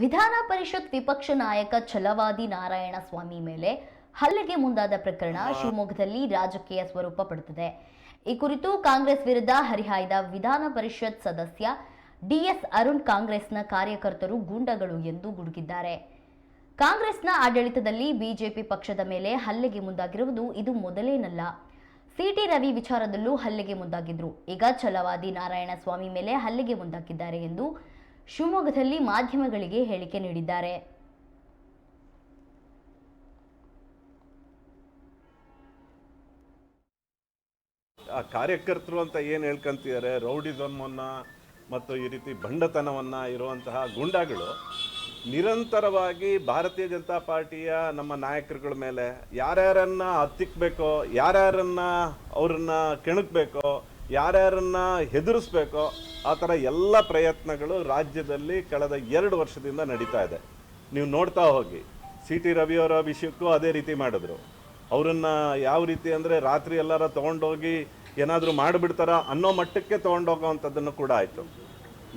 ವಿಧಾನ ಪರಿಷತ್ ವಿಪಕ್ಷ ನಾಯಕ ಛಲವಾದಿ ನಾರಾಯಣ ಸ್ವಾಮಿ ಮೇಲೆ ಹಲ್ಲೆಗೆ ಮುಂದಾದ ಪ್ರಕರಣ ಶಿವಮೊಗ್ಗದಲ್ಲಿ ರಾಜಕೀಯ ಸ್ವರೂಪ ಪಡೆದಿದೆ. ಈ ಕುರಿತು ಕಾಂಗ್ರೆಸ್ ವಿರುದ್ಧ ಹರಿಹಾಯ್ದ ವಿಧಾನ ಪರಿಷತ್ ಸದಸ್ಯ ಡಿಎಸ್ ಅರುಣ್ ಕಾಂಗ್ರೆಸ್ನ ಕಾರ್ಯಕರ್ತರು ಗೂಂಡಗಳು ಎಂದು ಗುಡುಗಿದ್ದಾರೆ. ಕಾಂಗ್ರೆಸ್ನ ಆಡಳಿತದಲ್ಲಿ ಬಿಜೆಪಿ ಪಕ್ಷದ ಮೇಲೆ ಹಲ್ಲೆಗೆ ಮುಂದಾಗಿರುವುದು ಇದು ಮೊದಲೇನಲ್ಲ. ಸಿಟಿ ರವಿ ವಿಚಾರದಲ್ಲೂ ಹಲ್ಲೆಗೆ ಮುಂದಾಗಿದ್ರು. ಈಗ ಛಲವಾದಿ ನಾರಾಯಣ ಸ್ವಾಮಿ ಮೇಲೆ ಹಲ್ಲೆಗೆ ಮುಂದಾಗಿದ್ದಾರೆ ಎಂದು ಶಿವಮೊಗ್ಗದಲ್ಲಿ ಮಾಧ್ಯಮಗಳಿಗೆ ಹೇಳಿಕೆ ನೀಡಿದ್ದಾರೆ. ಆ ಕಾರ್ಯಕರ್ತರು ಅಂತ ಏನು ಹೇಳ್ಕೊಂತಿದ್ದಾರೆ ರೌಡಿಸಮನ್ನು ಮತ್ತು ಈ ರೀತಿ ಬಂಡತನವನ್ನು ಇರುವಂತಹ ಗುಂಡಾಗಳು ನಿರಂತರವಾಗಿ ಭಾರತೀಯ ಜನತಾ ಪಾರ್ಟಿಯ ನಮ್ಮ ನಾಯಕರುಗಳ ಮೇಲೆ ಯಾರ್ಯಾರನ್ನು ಹತ್ತಿಕ್ಬೇಕೋ, ಯಾರ್ಯಾರನ್ನು ಅವ್ರನ್ನ ಕೆಣಕ್ಬೇಕೋ, ಯಾರ್ಯಾರನ್ನು ಹೆದರಿಸ್ಬೇಕೋ ಆ ಥರ ಎಲ್ಲ ಪ್ರಯತ್ನಗಳು ರಾಜ್ಯದಲ್ಲಿ ಕಳೆದ ಎರಡು ವರ್ಷದಿಂದ ನಡೀತಾ ಇದೆ. ನೀವು ನೋಡ್ತಾ ಹೋಗಿ ಸಿ ಟಿ ರವಿಯವರ ವಿಷಯಕ್ಕೂ ಅದೇ ರೀತಿ ಮಾಡಿದ್ರು. ಅವರನ್ನ ಯಾವ ರೀತಿ ಅಂದರೆ ರಾತ್ರಿ ಎಲ್ಲಾರ ತೊಗೊಂಡೋಗಿ ಏನಾದರೂ ಮಾಡಿಬಿಡ್ತಾರ ಅನ್ನೋ ಮಟ್ಟಕ್ಕೆ ತೊಗೊಂಡೋಗೋವಂಥದ್ದನ್ನು ಕೂಡ ಆಯಿತು.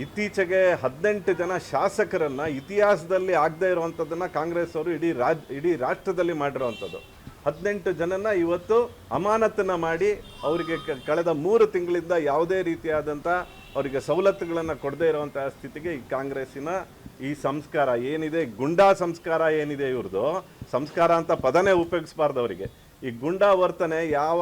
ಇತ್ತೀಚೆಗೆ ಹದಿನೆಂಟು ಜನ ಶಾಸಕರನ್ನು ಇತಿಹಾಸದಲ್ಲಿ ಆಗದೇ ಇರುವಂಥದ್ದನ್ನು ಕಾಂಗ್ರೆಸ್ ಅವರು ಇಡೀ ರಾಜ್, ಇಡೀ ರಾಷ್ಟ್ರದಲ್ಲಿ ಮಾಡಿರುವಂಥದ್ದು. ಹದಿನೆಂಟು ಜನನ ಇವತ್ತು ಅಮಾನತನ್ನ ಮಾಡಿ ಅವರಿಗೆ ಕಳೆದ ಮೂರು ತಿಂಗಳಿಂದ ಯಾವುದೇ ರೀತಿಯಾದಂಥ ಅವರಿಗೆ ಸವಲತ್ತುಗಳನ್ನು ಕೊಡದೇ ಇರುವಂತಹ ಸ್ಥಿತಿಗೆ ಈ ಕಾಂಗ್ರೆಸ್ಸಿನ ಈ ಸಂಸ್ಕಾರ ಏನಿದೆ, ಗುಂಡಾ ಸಂಸ್ಕಾರ ಏನಿದೆ ಇವ್ರದ್ದು ಸಂಸ್ಕಾರ ಅಂತ ಪದನೇ ಉಪಯೋಗಿಸಬಾರ್ದು ಅವರಿಗೆ. ಈ ಗುಂಡಾ ವರ್ತನೆ ಯಾವ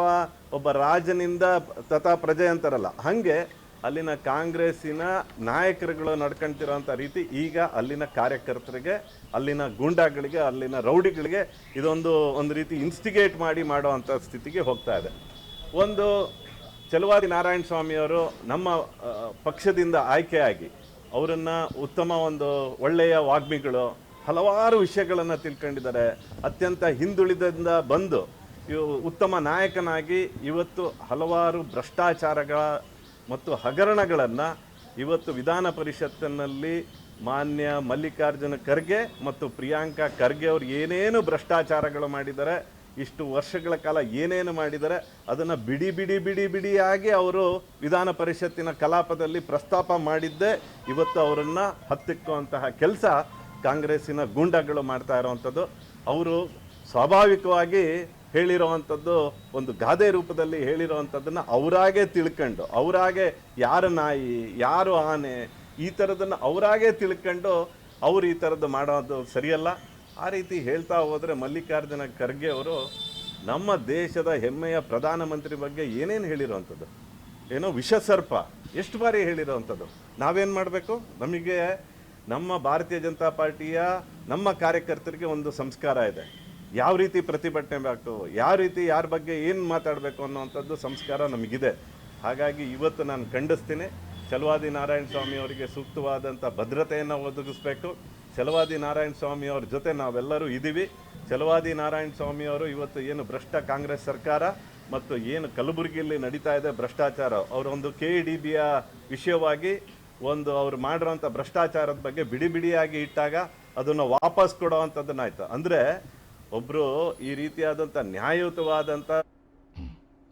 ಒಬ್ಬ ರಾಜನಿಂದ ತಥಾ ಪ್ರಜೆ ಅಂತಾರಲ್ಲ, ಹಾಗೆ ಅಲ್ಲಿನ ಕಾಂಗ್ರೆಸ್ಸಿನ ನಾಯಕರುಗಳು ನಡ್ಕೊಂತಿರೋಂಥ ರೀತಿ ಈಗ ಅಲ್ಲಿನ ಕಾರ್ಯಕರ್ತರಿಗೆ, ಅಲ್ಲಿನ ಗೂಂಡಾಗಳಿಗೆ, ಅಲ್ಲಿನ ರೌಡಿಗಳಿಗೆ ಇದೊಂದು ಒಂದು ರೀತಿ ಇನ್ಸ್ಟಿಗೇಟ್ ಮಾಡಿ ಮಾಡುವಂಥ ಸ್ಥಿತಿಗೆ ಹೋಗ್ತಾ ಇದೆ. ಒಂದು ಚಲುವಾದಿ ನಾರಾಯಣ ಸ್ವಾಮಿಯವರು ನಮ್ಮ ಪಕ್ಷದಿಂದ ಆಯ್ಕೆಯಾಗಿ ಅವರನ್ನು ಉತ್ತಮ ಒಂದು ಒಳ್ಳೆಯ ವಾಗ್ಮಿಗಳು, ಹಲವಾರು ವಿಷಯಗಳನ್ನು ತಿಳ್ಕೊಂಡಿದ್ದಾರೆ. ಅತ್ಯಂತ ಹಿಂದುಳಿದಿಂದ ಬಂದು ಇವು ಉತ್ತಮ ನಾಯಕನಾಗಿ ಇವತ್ತು ಹಲವಾರು ಭ್ರಷ್ಟಾಚಾರಗಳ ಮತ್ತು ಹಗರಣಗಳನ್ನು ಇವತ್ತು ವಿಧಾನ ಪರಿಷತ್ತಿನಲ್ಲಿ ಮಾನ್ಯ ಮಲ್ಲಿಕಾರ್ಜುನ ಖರ್ಗೆ ಮತ್ತು ಪ್ರಿಯಾಂಕಾ ಖರ್ಗೆ ಅವರು ಏನೇನು ಭ್ರಷ್ಟಾಚಾರಗಳು ಮಾಡಿದ್ದಾರೆ, ಇಷ್ಟು ವರ್ಷಗಳ ಕಾಲ ಏನೇನು ಮಾಡಿದ್ದಾರೆ, ಅದನ್ನು ಬಿಡಿ ಬಿಡಿ ಬಿಡಿ ಬಿಡಿಯಾಗಿ ಅವರು ವಿಧಾನ ಪರಿಷತ್ತಿನ ಕಲಾಪದಲ್ಲಿ ಪ್ರಸ್ತಾಪ ಮಾಡಿದ್ದೇ. ಇವತ್ತು ಅವರನ್ನು ಹತ್ತಿಕ್ಕುವಂತಹ ಕೆಲಸ ಕಾಂಗ್ರೆಸ್ಸಿನ ಗೂಂಡಗಳು ಮಾಡ್ತಾ ಇರುವಂಥದ್ದು. ಅವರು ಸ್ವಾಭಾವಿಕವಾಗಿ ಹೇಳಿರೋವಂಥದ್ದು ಒಂದು ಗಾದೆ ರೂಪದಲ್ಲಿ ಹೇಳಿರೋವಂಥದ್ದನ್ನು ಅವರಾಗೆ ತಿಳ್ಕೊಂಡು, ಅವರಾಗೆ ಯಾರ ನಾಯಿ, ಯಾರು ಆನೆ, ಈ ಥರದನ್ನು ಅವರಾಗೆ ತಿಳ್ಕೊಂಡು ಅವ್ರು ಈ ಥರದ್ದು ಮಾಡೋದು ಸರಿಯಲ್ಲ. ಆ ರೀತಿ ಹೇಳ್ತಾ ಹೋದರೆ ಮಲ್ಲಿಕಾರ್ಜುನ ಖರ್ಗೆ ಅವರು ನಮ್ಮ ದೇಶದ ಹೆಮ್ಮೆಯ ಪ್ರಧಾನಮಂತ್ರಿ ಬಗ್ಗೆ ಏನೇನು ಹೇಳಿರೋವಂಥದ್ದು? ಏನೋ ವಿಷಸರ್ಪ, ಎಷ್ಟು ಬಾರಿ ಹೇಳಿರೋವಂಥದ್ದು? ನಾವೇನು ಮಾಡಬೇಕು? ನಮಗೆ ನಮ್ಮ ಭಾರತೀಯ ಜನತಾ ಪಾರ್ಟಿಯ ನಮ್ಮ ಕಾರ್ಯಕರ್ತರಿಗೆ ಒಂದು ಸಂಸ್ಕಾರ ಇದೆ. ಯಾವ ರೀತಿ ಪ್ರತಿಭಟನೆ ಬೇಕು ಯಾವ ರೀತಿ ಯಾರ ಬಗ್ಗೆ ಏನು ಮಾತಾಡಬೇಕು ಅನ್ನೋವಂಥದ್ದು ಸಂಸ್ಕಾರ ನಮಗಿದೆ. ಹಾಗಾಗಿ ಇವತ್ತು ನಾನು ಖಂಡಿಸ್ತೀನಿ ಚಲವಾದಿ ನಾರಾಯಣ ಸ್ವಾಮಿ ಅವರಿಗೆ ಸೂಕ್ತವಾದಂಥ ಭದ್ರತೆಯನ್ನು ಒದಗಿಸ್ಬೇಕು. ಚಲವಾದಿ ನಾರಾಯಣ ಸ್ವಾಮಿ ಅವ್ರ ಜೊತೆ ನಾವೆಲ್ಲರೂ ಇದ್ದೀವಿ. ಚಲವಾದಿ ನಾರಾಯಣ ಸ್ವಾಮಿ ಅವರು ಇವತ್ತು ಏನು ಭ್ರಷ್ಟ ಕಾಂಗ್ರೆಸ್ ಸರ್ಕಾರ ಮತ್ತು ಏನು ಕಲಬುರಗಿಯಲ್ಲಿ ನಡೀತಾ ಇದೆ ಭ್ರಷ್ಟಾಚಾರ, ಅವರೊಂದು ಕೆ ಡಿ ಬಿಯ ವಿಷಯವಾಗಿ ಒಂದು ಅವ್ರು ಮಾಡಿರೋಂಥ ಭ್ರಷ್ಟಾಚಾರದ ಬಗ್ಗೆ ಬಿಡಿ ಬಿಡಿಯಾಗಿ ಇಟ್ಟಾಗ ಅದನ್ನು ವಾಪಸ್ ಕೊಡೋವಂಥದ್ದನ್ನಾಯ್ತು ಅಂದರೆ ಒಬ್ಬರು ಈ ರೀತಿಯಾದಂಥ ನ್ಯಾಯಯುತವಾದಂಥ